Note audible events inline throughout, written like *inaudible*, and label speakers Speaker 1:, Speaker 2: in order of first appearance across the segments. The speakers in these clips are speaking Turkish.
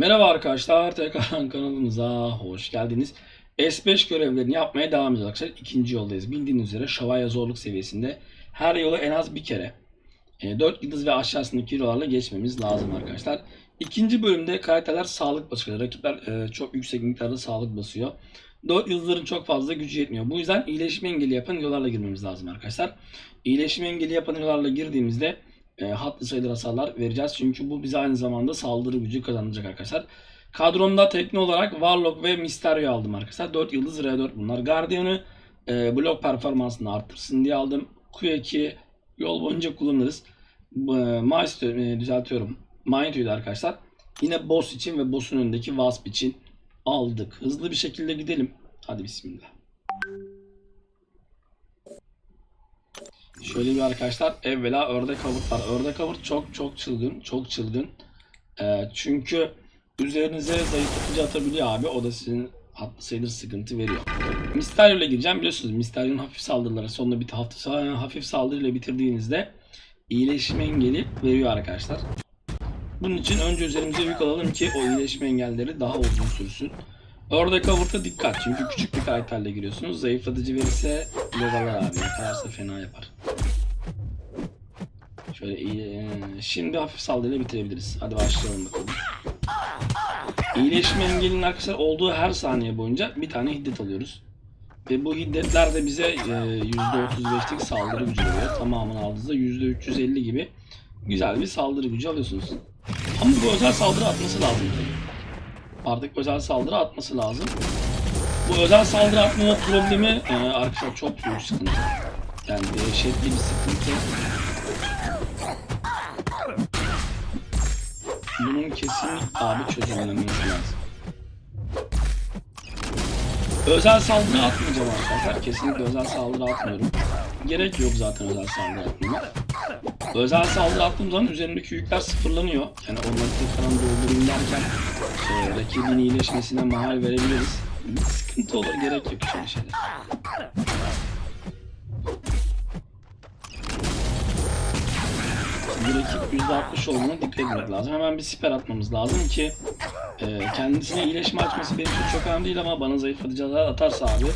Speaker 1: Merhaba arkadaşlar, tekrar kanalımıza hoş geldiniz. S5 görevlerini yapmaya devam ediyoruz arkadaşlar. İkinci yoldayız. Bildiğiniz üzere şövalye zorluk seviyesinde her yolu en az bir kere 4 yıldız ve aşağısındaki hero'larla geçmemiz lazım arkadaşlar. İkinci bölümde karakterler sağlık basıyor. Rakipler e, çok yüksek miktarda sağlık basıyor. 4 yıldızların çok fazla gücü yetmiyor. Bu yüzden iyileşme engeli yapan yollarla girmemiz lazım arkadaşlar. İyileşme engeli yapan yollarla girdiğimizde e, hatlı sayılı hasarlar vereceğiz. Çünkü bu bize aynı zamanda saldırı gücü kazandıracak arkadaşlar. Kadromda tekne olarak Warlock ve Mysterio aldım arkadaşlar. 4 yıldız R4 bunlar. Guardian'ı e, blok performansını arttırsın diye aldım. Q2 yol boyunca kullanırız. E, Maestro e, düzeltiyorum. Magneto'yu arkadaşlar. Yine boss için ve boss'un önündeki Wasp için aldık. Hızlı bir şekilde gidelim. Hadi bismillah. Şöyle bir arkadaşlar evvela ördek avurt var. Ördek avurt çok çok çılgın. Çok çılgın. Ee, çünkü üzerinize zayıflatıcı atabiliyor abi. O da sizin hatlı sayılır sıkıntı veriyor. Mysterio ile gireceğim. Biliyorsunuz Mysterio'nun hafif saldırıları sonunda bir hafta hafif saldırıyla bitirdiğinizde iyileşme engeli veriyor arkadaşlar. Bunun için önce üzerimize yük alalım ki o iyileşme engelleri daha uzun sürsün. Ördek avurta dikkat çünkü küçük bir karakterle giriyorsunuz. Zayıflatıcı verirse levalar abi yakalarsa fena yapar. Şöyle iyi. e, Şimdi hafif saldırıyla bitirebiliriz. Hadi başlayalım bakalım. İyileşme engelinin arkadaşlar olduğu her saniye boyunca bir tane hiddet alıyoruz. Ve bu hiddetler de bize e, %35'lik saldırı gücü veriyor. Tamamını aldığınızda %350 gibi güzel bir saldırı gücü alıyorsunuz. Ama bu özel saldırı atması lazım. Artık özel saldırı atması lazım. Bu özel saldırı atmama problemi e, arkadaşlar çok büyük sıkıntı. Yani dehşetli bir sıkıntı. Bunun kesin abi çözümlenmesi lazım. Özel saldırı atmayacağım arkadaşlar. Kesinlikle özel saldırı atmıyorum. Gerek yok zaten özel saldırı atmama. Özel saldırı attığım zaman üzerimdeki yükler sıfırlanıyor. Yani onları tekrardan doldurayım derken e, rakibin iyileşmesine mahal verebiliriz. Sıkıntı olur. Gerek yok şöyle şeyler. Rakip %60 olduğuna dikkat etmek lazım. Hemen bir siper atmamız lazım ki e, kendisine iyileşme açması benim için çok önemli değil ama bana zayıflatıcılar atarsa abi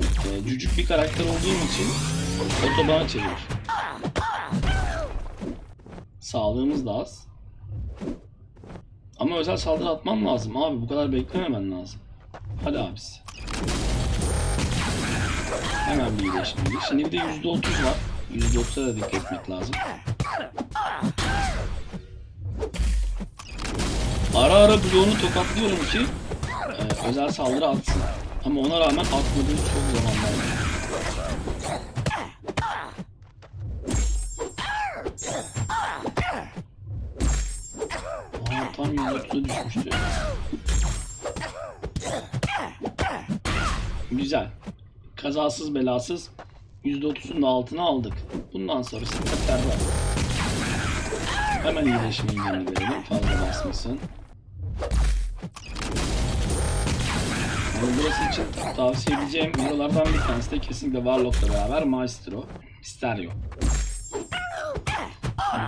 Speaker 1: e, cücük bir karakter olduğum için otobana çevirir. Sağlığımız da az. Ama özel saldırı atman lazım abi. Bu kadar beklememen lazım. Hadi abisi. Hemen bir iyileşme. Şimdi bir de %30 var. %30'a da dikkat etmek lazım. Ara ara bloğunu tokatlıyorum ki e, özel saldırı atsın. Ama ona rağmen atmadığı çok zamanlar. Aa, tam 130'a düşmüştü. Güzel. Kazasız belasız %30'un da altına aldık. Bundan sonrası var. Hemen iyileşme engelini verelim. Fazla basmasın. Yani burası için tavsiye edeceğim videolardan bir tanesi de kesinlikle Warlock'la beraber Maestro.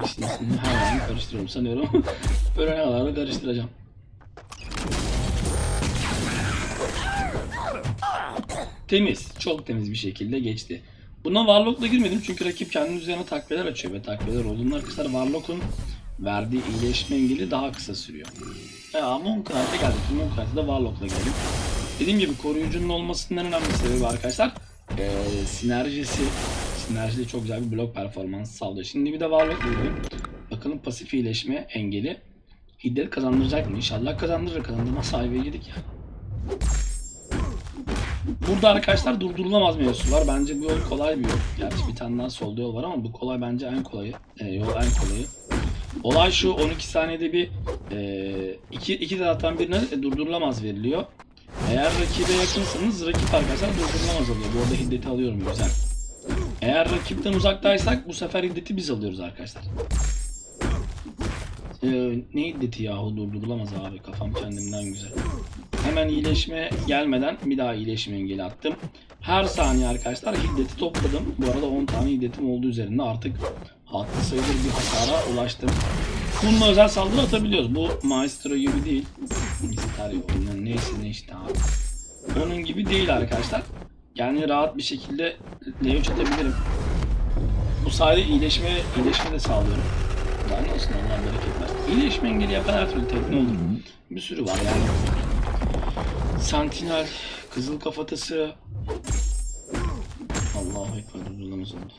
Speaker 1: İkisinin ismini her zaman karıştırıyorum sanıyorum. *laughs* Böyle ne kadar da karıştıracağım. Temiz, çok temiz bir şekilde geçti. Buna Warlock'la girmedim çünkü rakip kendi üzerine takviyeler açıyor ve takviyeler olduğunda arkadaşlar Warlock'un verdiği iyileşme engeli daha kısa sürüyor. E, ama Monknight'a geldik. Monknight'a da Warlock'la geldim. Dediğim gibi koruyucunun olmasının en önemli sebebi arkadaşlar e, sinerjisi. Sinerjide çok güzel bir blok performansı sağlıyor. Şimdi bir de Warlock buldum. Bakalım pasif iyileşme engeli hiddet kazandıracak mı? İnşallah kazandırır. Kazandırma sahibi yedik ya. Burada arkadaşlar durdurulamaz mevzusu var. Bence bu yol kolay bir yol. Gerçi bir tane daha solda yol var ama bu kolay bence en kolayı. E, yol en kolayı. Olay şu 12 saniyede bir e, iki, iki taraftan birine e, durdurulamaz veriliyor. Eğer rakibe yakınsanız rakip arkadaşlar durdurulamaz oluyor. Bu arada hiddeti alıyorum güzel. Eğer rakipten uzaktaysak bu sefer hiddeti biz alıyoruz arkadaşlar. Ee, ne hiddeti yahu durdurulamaz abi kafam kendimden güzel. Hemen iyileşme gelmeden bir daha iyileşme engeli attım. Her saniye arkadaşlar hiddeti topladım. Bu arada 10 tane hiddetim olduğu üzerinde artık hatlı sayılır bir hasara ulaştım. Bununla özel saldırı atabiliyoruz. Bu Maestro gibi değil. Oyunun neyse ne işte abi. Onun gibi değil arkadaşlar. Yani rahat bir şekilde L3 atabilirim. Bu sayede iyileşme, iyileşme de sağlıyorum. Daha ne olsun Allah bereket versin. İyileşme engeli yapan her türlü tekne olur. Bir sürü var yani. Sentinel, Kızıl Kafatası. Allahu Ekber durdurulmaz oldu.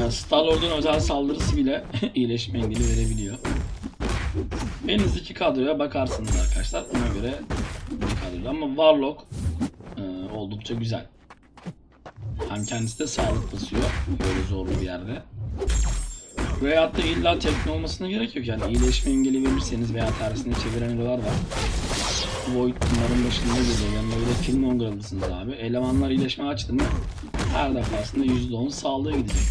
Speaker 1: Yani Star-Lord'un özel saldırısı bile *laughs* iyileşme engeli verebiliyor. Elinizdeki kadroya bakarsınız arkadaşlar. Ona göre bir kadro. Ama Warlock e, oldukça güzel. Hem kendisi de sağlık basıyor. Böyle zorlu bir yerde. Veyahut da illa tekne olmasına gerek yok. Yani iyileşme engeli verirseniz veya tersine çeviren var. Void bunların başında geliyor. Yanına bir de Killmonger alırsınız abi. Elemanlar iyileşme açtı mı her defasında %10 sağlığı gidecek.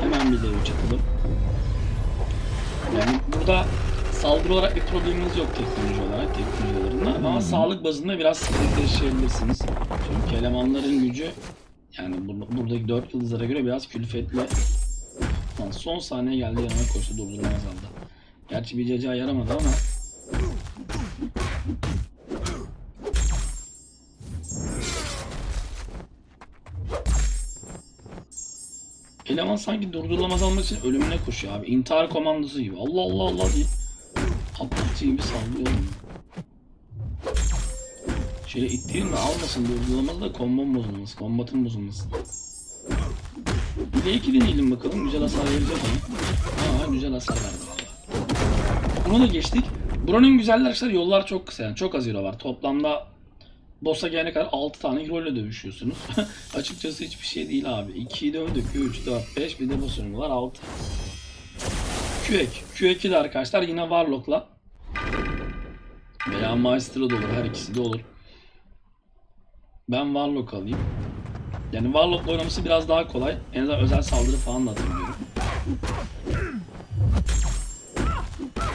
Speaker 1: Hemen bir de 3 atalım. Yani burada saldırı olarak bir probleminiz yok teknoloji olarak, teknolojilerinde ama sağlık bazında biraz sıkıntı yaşayabilirsiniz. Çünkü elemanların gücü yani bur- buradaki 4 yıldızlara göre biraz külfetli. Son saniye geldi yanıma koştu durdurmaz aldı. Gerçi bir ceza yaramadı ama Eleman sanki durdurulamaz almak için ölümüne koşuyor abi. İntihar komandosu gibi. Allah Allah Allah diye. Atlatçı gibi sallıyor. Şöyle ittirin de almasın durdurulamaz da kombom bozulmasın. Kombatın bozulmasın. Bir de iki deneyelim bakalım. Güzel hasar verecek mi? Aa güzel hasar verdi. Bunu da geçtik. Buranın güzelleri arkadaşlar yollar çok kısa yani. Çok az hero var. Toplamda boss'a gelene kadar 6 tane hero ile dövüşüyorsunuz. *laughs* Açıkçası hiçbir şey değil abi. 2'yi dövdük. 3, 4, 5 bir de boss önü var 6. Küek. Küek'i de arkadaşlar yine Warlock'la veya Maestro da olur. Her ikisi de olur. Ben Warlock alayım. Yani Warlock oynaması biraz daha kolay. En azından özel saldırı falan da atabiliyorum.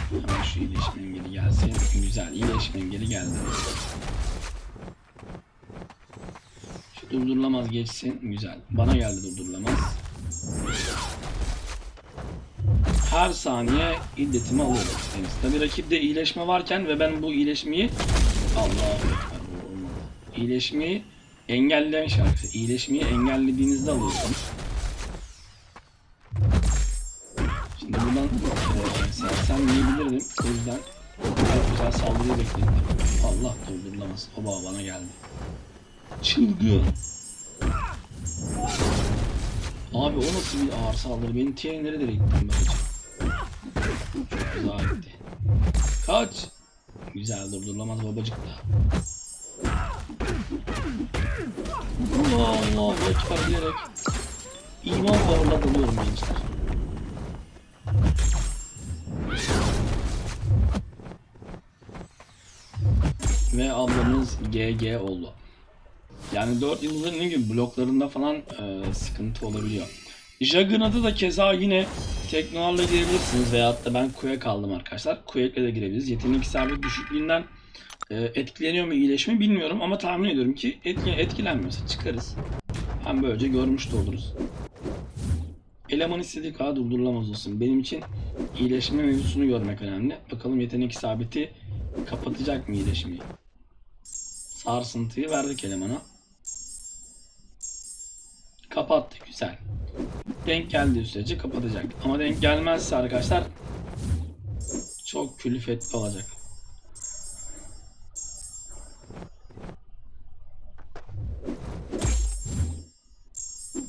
Speaker 1: Hemen şu iyileşme engeli gelsin. Güzel. iyileşme engeli geldi. Şu durdurulamaz geçsin. Güzel. Bana geldi durdurulamaz. Her saniye iddetimi alıyorum. Deniz. Tabi rakipte iyileşme varken ve ben bu iyileşmeyi Allah. İyileşmeyi engellemiş arkadaşlar. İyileşmeyi engellediğinizde alıyorsunuz. Şimdi buradan yiyebilirdim. O yüzden çok güzel saldırıyı bekledim. Allah durdurulamaz. Oba bana geldi. Çılgın. Abi o nasıl bir ağır saldırı? Benim TN'leri nereye gittim böylece? Çok güzel gitti. Kaç. Güzel durdurulamaz babacık da. Allah Allah ekber diyerek iman bağırla dalıyorum gençler. Ve ablamız GG oldu. Yani 4 yıldızın ne gibi bloklarında falan e, sıkıntı olabiliyor. Juggernaut'a da keza yine teknolarla girebilirsiniz veyahut da ben Quake aldım arkadaşlar. Quake'le de girebiliriz. Yetenek isabet düşüklüğünden e, etkileniyor mu iyileşme bilmiyorum ama tahmin ediyorum ki etki, etkilenmiyorsa çıkarız. Hem böylece görmüş de oluruz. Eleman istediği kadar durdurulamaz olsun. Benim için iyileşme mevzusunu görmek önemli. Bakalım yetenek isabeti kapatacak mı iyileşmeyi? Sarsıntıyı verdik elemana. Kapattı güzel. Denk geldiği sürece kapatacak. Ama denk gelmezse arkadaşlar çok külfetli olacak.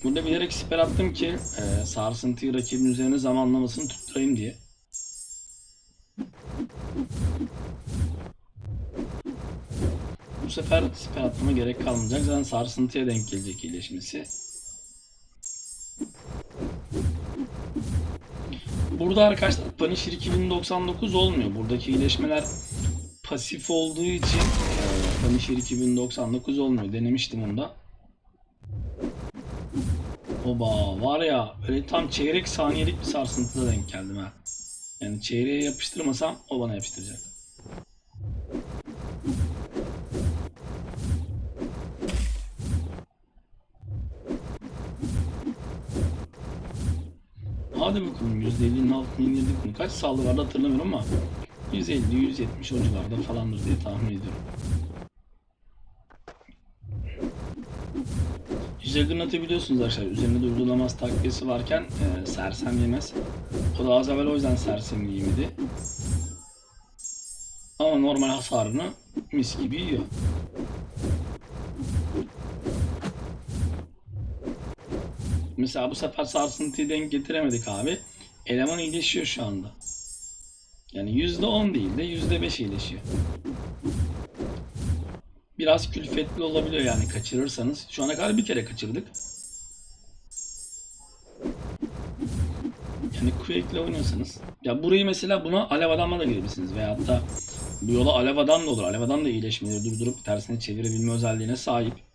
Speaker 1: Burada bilerek siper attım ki e, sarsıntıyı rakibin üzerine zamanlamasını tutturayım diye. Sefer siper atmama gerek kalmayacak. Zaten sarsıntıya denk gelecek iyileşmesi. Burada arkadaşlar Punisher 2099 olmuyor. Buradaki iyileşmeler pasif olduğu için Punisher 2099 olmuyor. Denemiştim onu da. Oba var ya öyle tam çeyrek saniyelik bir sarsıntıda denk geldim ha. Yani çeyreğe yapıştırmasam o bana yapıştıracak. Hadi bakalım %50'nin altına indirdik mi? Kaç saldırı vardı hatırlamıyorum ama 150-170 o civarda falandır diye tahmin ediyorum. Juggernaut'ı biliyorsunuz arkadaşlar. Üzerinde durdurulamaz takviyesi varken e, sersem yemez. O da az evvel o yüzden sersem yemedi. Ama normal hasarını mis gibi yiyor. Mesela bu sefer sarsıntıyı denk getiremedik abi. Eleman iyileşiyor şu anda. Yani %10 değil de %5 iyileşiyor. Biraz külfetli olabiliyor yani kaçırırsanız. Şu ana kadar bir kere kaçırdık. Yani Quake'le oynuyorsanız. Ya burayı mesela buna alev adamla da girebilirsiniz. Veyahut da bu yola alev adam da olur. Alev adam da iyileşmeleri durdurup tersine çevirebilme özelliğine sahip.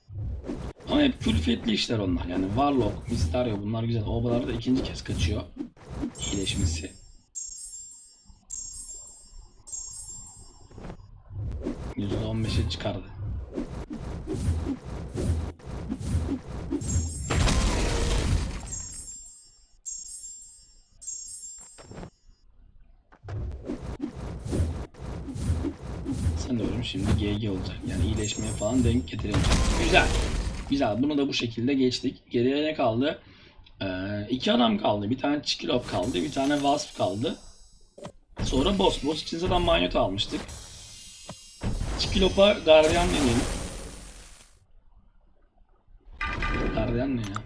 Speaker 1: Ama hep külfetli işler onlar. Yani Warlock, Mysterio bunlar güzel. Obalar da ikinci kez kaçıyor. İyileşmesi. %15'e çıkardı. Sanıyorum şimdi GG olacak. Yani iyileşmeye falan denk getiremeyecek. Güzel. Güzel. Bunu da bu şekilde geçtik. Geriye ne kaldı? Ee, iki adam kaldı. Bir tane Çikilop kaldı. Bir tane Wasp kaldı. Sonra Boss. Boss için zaten Magneto almıştık. Çikilop'a Guardian deneyelim. Guardian ne ya?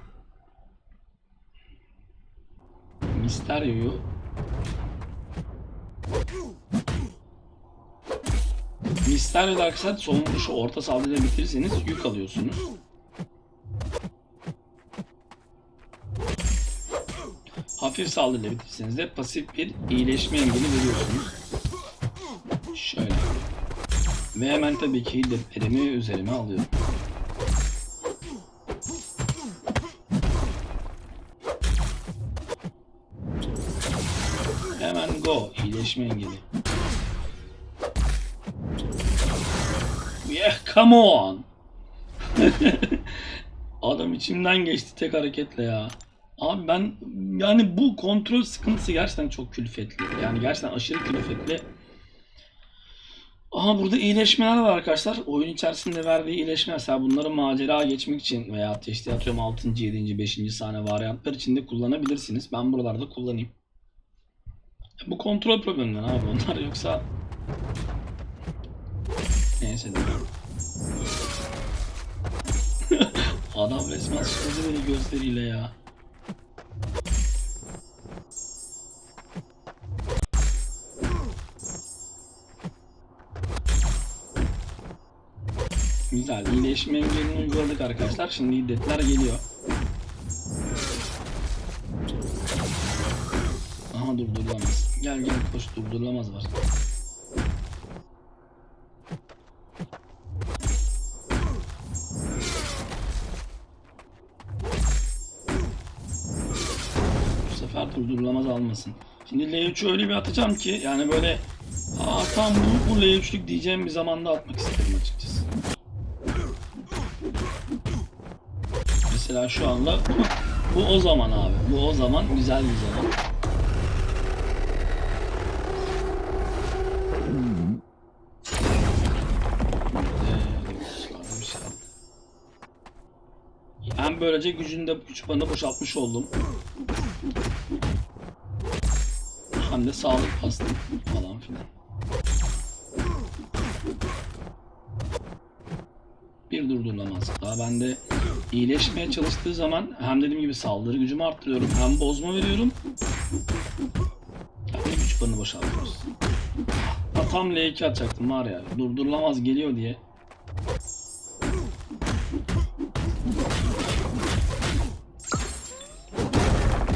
Speaker 1: Mysterio'yu Mysterio'da arkadaşlar son vuruşu orta saldırıda bitirirseniz yük alıyorsunuz. Hafif saldırıyla bitirirseniz de pasif bir iyileşme engeli veriyorsunuz. Şöyle. Ve hemen tabii ki defterimi üzerime alıyorum. Hemen go. iyileşme engeli. Yeah, come on. *laughs* Adam içimden geçti tek hareketle ya. Abi ben yani bu kontrol sıkıntısı gerçekten çok külfetli. Yani gerçekten aşırı külfetli. Aha burada iyileşmeler var arkadaşlar. Oyun içerisinde verdiği iyileşme mesela bunları macera geçmek için veya işte atıyorum 6. 7. 5. sahne varyantlar için de kullanabilirsiniz. Ben buralarda kullanayım. Bu kontrol probleminden abi onlar yoksa Neyse. *laughs* Adam resmen sıkıldı beni gözleriyle ya. Güzel. iyileşme engelini uyguladık arkadaşlar. Şimdi hiddetler geliyor. Aha durdurulamaz. Gel gel koş durdurulamaz var. Durdurulamaz almasın. Şimdi L3'ü öyle bir atacağım ki yani böyle Aa tam bu, bu L3'lük diyeceğim bir zamanda atmak istedim açıkçası. Mesela şu anda *laughs* bu o zaman abi. Bu o zaman güzel bir zaman. Hem böylece gücünde güç banı boşaltmış oldum. Hem de sağlık bastım falan filan. Bir durdurulamaz. Daha ben de iyileşmeye çalıştığı zaman hem dediğim gibi saldırı gücümü arttırıyorum hem bozma veriyorum. Hem de güç banı boşaltıyoruz. Ha, tam L2 atacaktım var ya durdurulamaz geliyor diye.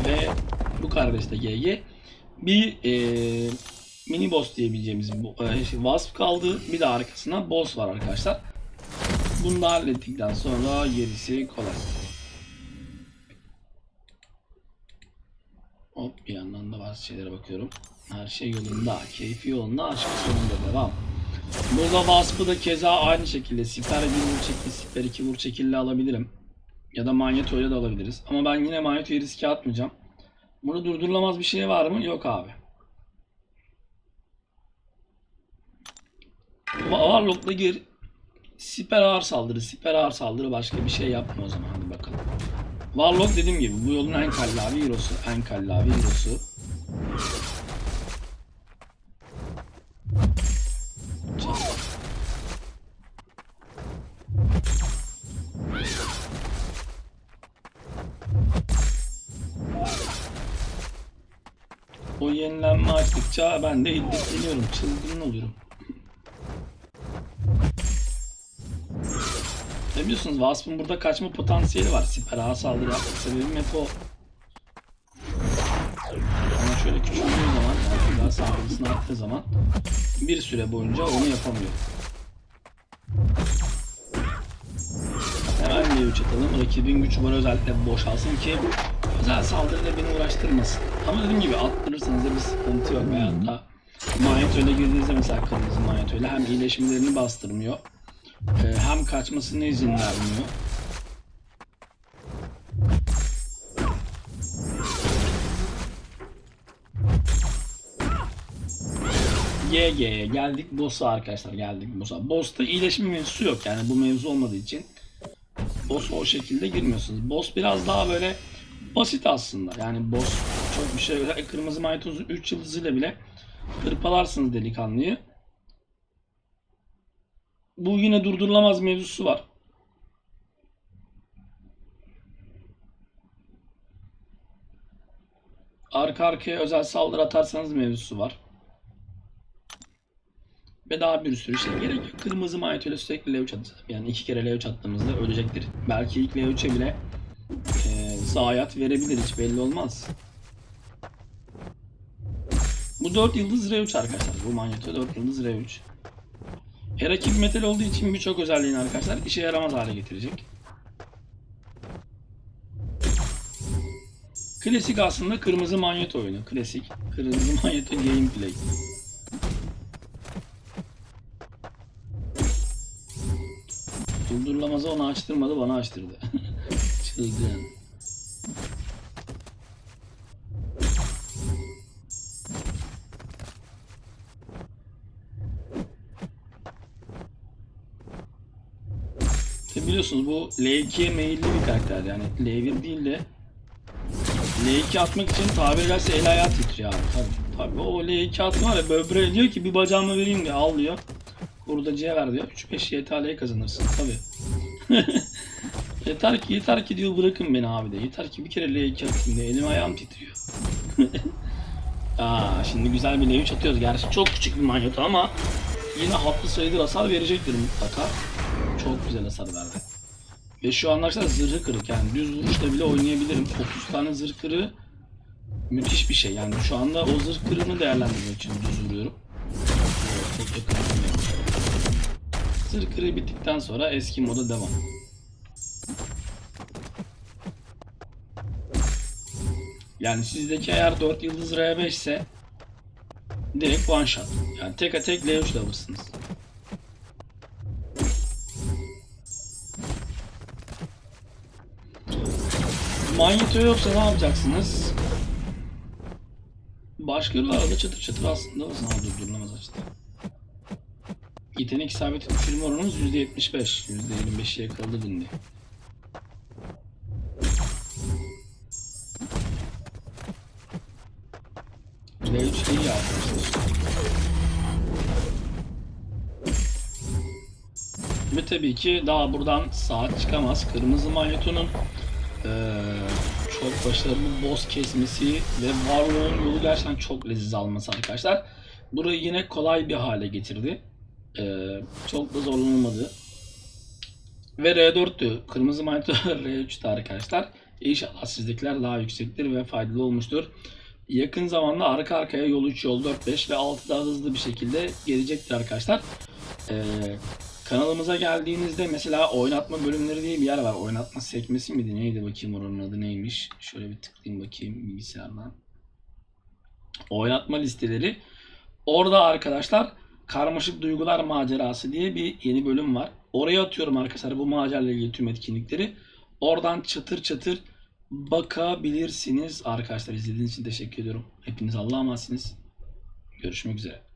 Speaker 1: Ve bu kardeş de GG. Bir e, mini boss diyebileceğimiz e, şey, wasp kaldı. Bir de arkasına boss var arkadaşlar. Bunu da hallettikten sonra gerisi kolay. Hop bir yandan da bazı şeylere bakıyorum. Her şey yolunda, keyfi yolunda, aşkı sonunda devam. Burada Wasp'ı da keza aynı şekilde siper 1 vur çekil, siper 2 vur çekille alabilirim. Ya da Magneto'yla da alabiliriz. Ama ben yine Magneto'yu riske atmayacağım. Burada durdurulamaz bir şey var mı? Yok abi. Warlock'la gir. Siper ağır saldırı, siper ağır saldırı başka bir şey yapma o zaman hadi bakalım. Warlock dediğim gibi bu yolun en kallavi hero'su. En kallavi hero'su. Açtıkça ben de iddikleniyorum. Çılgın oluyorum. Ne biliyorsunuz Wasp'ın burada kaçma potansiyeli var. Siper ağa saldırı yapmak sebebim hep o. Ama şöyle küçüldüğü zaman, silah saldırısını arttığı zaman bir süre boyunca onu yapamıyor. Hemen bir üç atalım. Rakibin güç var özellikle boşalsın ki özel saldırıyla beni uğraştırmasın. Ama dediğim gibi attırırsanız da bir sıkıntı yok. Veyahut da manyetöyle girdiğinizde mesela kırmızı manyetöyle hem iyileşmelerini bastırmıyor. Ee, hem kaçmasına izin vermiyor. YG'ye geldik boss'a arkadaşlar geldik boss'a. Boss'ta iyileşme mevzusu yok yani bu mevzu olmadığı için boss'a o şekilde girmiyorsunuz. Boss biraz daha böyle basit aslında. Yani boss çok bir şey öyle kırmızı maytozun 3 yıldızıyla bile hırpalarsınız delikanlıyı. Bu yine durdurulamaz mevzusu var. Arka arkaya özel saldırı atarsanız mevzusu var. Ve daha bir sürü şey gerek yok. Kırmızı mayetüyle sürekli L3 atacak. Yani iki kere L3 attığımızda ölecektir. Belki ilk L3'e bile e, zayiat verebilir. Hiç belli olmaz. Bu 4 yıldız R3 arkadaşlar. Bu manyeto 4 yıldız R3. E, rakip metal olduğu için birçok özelliğini arkadaşlar işe yaramaz hale getirecek. Klasik aslında kırmızı manyeto oyunu. Klasik kırmızı *laughs* manyeto gameplay. Durdurulamazı onu açtırmadı bana açtırdı. *laughs* Çılgın. E biliyorsunuz bu L2'ye meyilli bir karakter yani L1 değil de L2 atmak için tabiri caizse el ayağı titriyor abi tabii. Tabii o L2 atma var böbreğe diyor ki bir bacağımı vereyim diyor al diyor. Hurdacıya ver diyor. 3-5 YTL'ye kazanırsın tabii. *laughs* yeter ki yeter ki diyor bırakın beni abi de. Yeter ki bir kere L2 atayım diye elim ayağım titriyor. *laughs* Aa, şimdi güzel bir L3 atıyoruz. Gerçi çok küçük bir manyeto ama yine haklı sayıdır hasar verecektir mutlaka. Çok güzel hasar verdi. Ve şu an arkadaşlar zırhı kırık yani düz vuruşla bile oynayabilirim. 30 tane zırh kırığı müthiş bir şey. Yani şu anda o zırh kırığını değerlendirmek için düz vuruyorum. Zırh kırığı bittikten sonra eski moda devam. Yani sizdeki eğer 4 yıldız R5 ise direkt one shot. Yani tek tek L3 alırsınız. Manyeto yoksa ne yapacaksınız? Başka bir arada çıtır çıtır aslında o zaman durdurulamaz açtı. Yetenek isabeti düşürme oranımız %75. %25'e yakaladı dindi. L3 değil ya arkadaşlar. Ve tabii ki daha buradan saat çıkamaz. Kırmızı manyetonun eee, çok başarılı boss kesmesi ve Warlock'un yolu gerçekten çok leziz alması arkadaşlar. Burayı yine kolay bir hale getirdi. Eee, çok da zorlanılmadı. Ve R4'tü. Kırmızı manyeto *laughs* R3'tü arkadaşlar. İnşallah sizdekiler daha yüksektir ve faydalı olmuştur. Yakın zamanda arka arkaya yol 3, yol 4, 5 ve 6 daha hızlı bir şekilde gelecektir arkadaşlar. Ee, kanalımıza geldiğinizde mesela oynatma bölümleri diye bir yer var. Oynatma sekmesi miydi? Neydi bakayım oranın adı neymiş? Şöyle bir tıklayayım bakayım bilgisayardan. Oynatma listeleri. Orada arkadaşlar Karmaşık Duygular Macerası diye bir yeni bölüm var. Oraya atıyorum arkadaşlar bu macerayla ilgili tüm etkinlikleri. Oradan çatır çatır bakabilirsiniz. Arkadaşlar izlediğiniz için teşekkür ediyorum. Hepiniz Allah'a emanetsiniz. Görüşmek üzere.